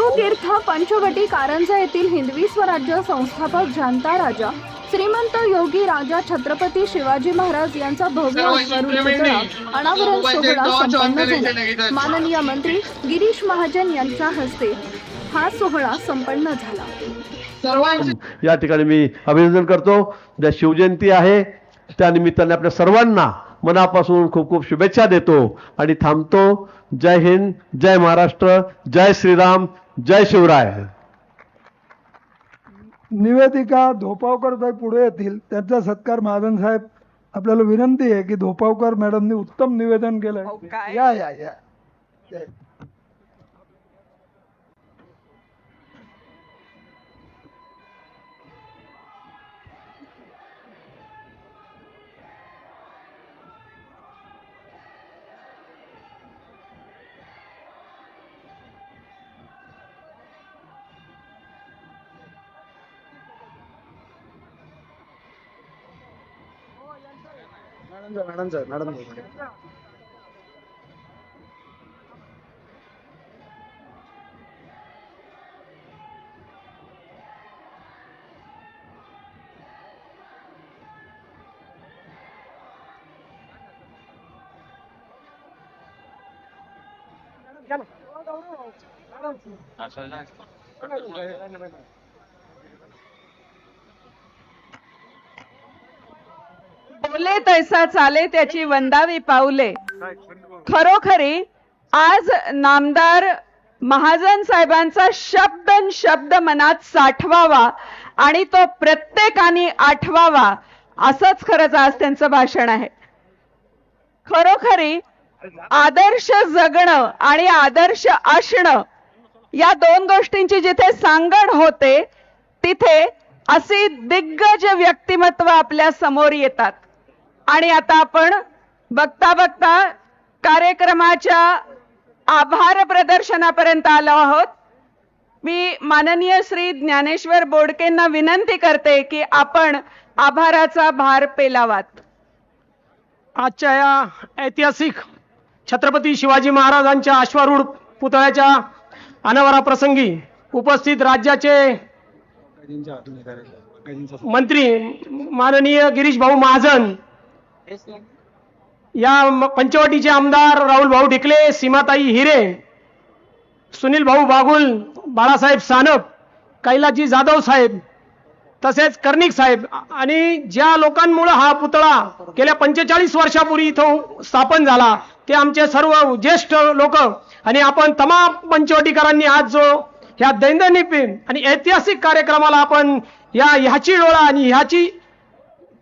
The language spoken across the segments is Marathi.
शिवतीर्थ पंचवटी कारंजा येथील हिंदवी स्वराज्य संस्थापक जनता राजा श्रीमंत योगी राजा छत्रपती शिवाजी महाराज यांचा भव्य पुतळा अनावरण सोहळा संपन्न झाला. माननीय मंत्री गिरीश महाजन यांच्या हस्ते हा सोहळा संपन्न झाला. सर्वांची या ठिकाणी मी अभिनंदन करतो. ज्या शिवजयंती आहे त्या निमित्ताने आपल्या सर्वांना मनापासून खूप खूप शुभेच्छा देतो आणि थांबतो. जय हिंद जय महाराष्ट्र जय श्रीराम जय शिवराय. निवेदिका धोपावकर साहेब पुढे येतील. त्यांचा सत्कार महाजन साहेब आपल्याला विनंती आहे की धोपावकर मॅडमनी उत्तम निवेदन केलंय. या या या. நடந்து நடந்து நடந்து 아, 잘 나왔어. बोले तैसा चाले त्याची वंदावी पाऊले. खरोखरी आज नामदार महाजन साहेबांचा शब्द शब्द मनात साठवावा आणि तो प्रत्येकाने आठवावा असंच खरंच आज त्यांचं भाषण आहे. खरोखरी आदर्श जगणं आणि आदर्श असणं या दोन गोष्टींची जिथे सांगड होते तिथे अशी दिग्गज व्यक्तिमत्व आपल्यासमोर येतात. आणि आता आपण बघता बघता कार्यक्रमाच्या आभार प्रदर्शनापर्यंत आलो आहोत. मी माननीय श्री ज्ञानेश्वर बोडकेंना विनंती करते की आपण आभाराचा भार पेलावात. आजच्या या ऐतिहासिक छत्रपती शिवाजी महाराजांच्या अश्वारूढ पुतळ्याच्या अनावरा प्रसंगी उपस्थित राज्याचे मंत्री माननीय गिरीश भाऊ महाजन या पंचवटीचे आमदार राहुल भाऊ ढिकले सीमाताई हिरे सुनील भाऊ बागुल बाळासाहेब सानप कैलाजी जाधव साहेब तसेच कर्णिक साहेब आणि ज्या लोकांमुळे हा पुतळा गेल्या पंचेचाळीस वर्षापूर्वी इथं स्थापन झाला ते आमचे सर्व ज्येष्ठ लोक आणि आपण तमाम पंचवटीकरांनी आज जो ह्या दैनंदिन आणि ऐतिहासिक कार्यक्रमाला आपण या ह्याची डोळा आणि ह्याची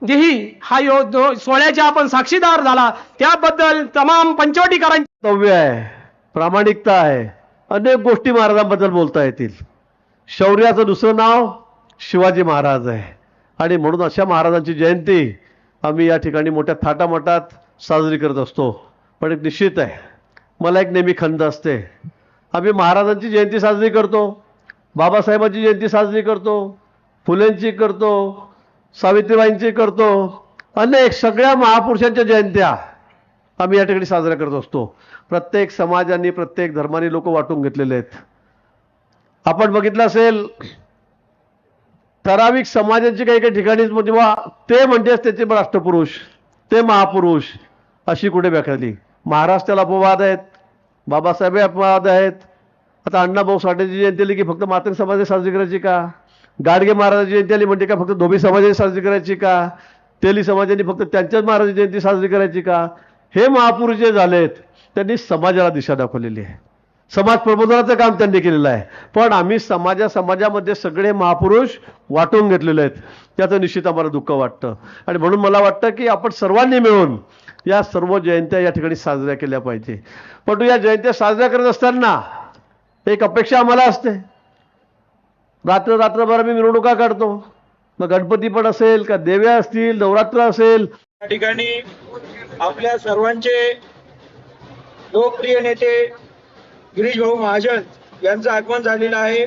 देही हा यो सोहळ्याच्या आपण साक्षीदार झाला त्याबद्दल तमाम पंचवटीकरांची कर्तव्य आहे प्रामाणिकता आहे अनेक गोष्टी महाराजांबद्दल बोलता येतील. शौर्याचं दुसरं नाव शिवाजी महाराज आहे. आणि म्हणून अशा महाराजांची जयंती आम्ही या ठिकाणी मोठ्या थाटामाटात साजरी करत असतो. पण एक निश्चित आहे मला एक नेहमी खंत असते. आम्ही महाराजांची जयंती साजरी करतो बाबासाहेबांची जयंती साजरी करतो फुलेंची करतो सावित्रीबाईंची करतो. अनेक सगळ्या महापुरुषांच्या जयंत्या आम्ही या ठिकाणी साजरा करत असतो. प्रत्येक समाजाने प्रत्येक धर्माने लोक वाटून घेतलेले आहेत. आपण बघितलं असेल ठराविक समाजांची काही काही ठिकाणी म्हणजे बा ते म्हणजेच त्याचे राष्ट्रपुरुष ते महापुरुष अशी कुठे व्याख्याली महाराष्ट्राला अपवाद आहेत बाबासाहेब अपवाद आहेत. आता अण्णाभाऊ साठेची जयंती आली की फक्त मातंग समाजाने साजरी करायची का? गाडगे महाराजाची जयंती आली म्हणजे का फक्त धोबी समाजाने साजरी करायची का? तेली समाजाने फक्त त्यांच्याच महाराजाची जयंती साजरी करायची का? हे महापुरुष जे झालेत त्यांनी समाजाला दिशा दाखवलेली आहे. समाज प्रबोधनाचं काम त्यांनी केलेलं आहे. पण आम्ही समाजा समाजामध्ये सगळे महापुरुष वाटून घेतलेले आहेत. त्याचं निश्चित आम्हाला दुःख वाटतं. आणि म्हणून मला वाटतं की आपण सर्वांनी मिळून या सर्व जयंत्या या ठिकाणी साजऱ्या केल्या पाहिजे. पण या जयंत्या साजऱ्या करत असताना एक अपेक्षा आम्हाला असते. रात्र रात्रभर आम्ही मिरवणुका काढतो. मग गणपती पण असेल का देव्या असतील नवरात्र असेल. या ठिकाणी आपल्या सर्वांचे लोकप्रिय नेते गिरीश भाऊ महाजन यांचं आगमन झालेलं आहे.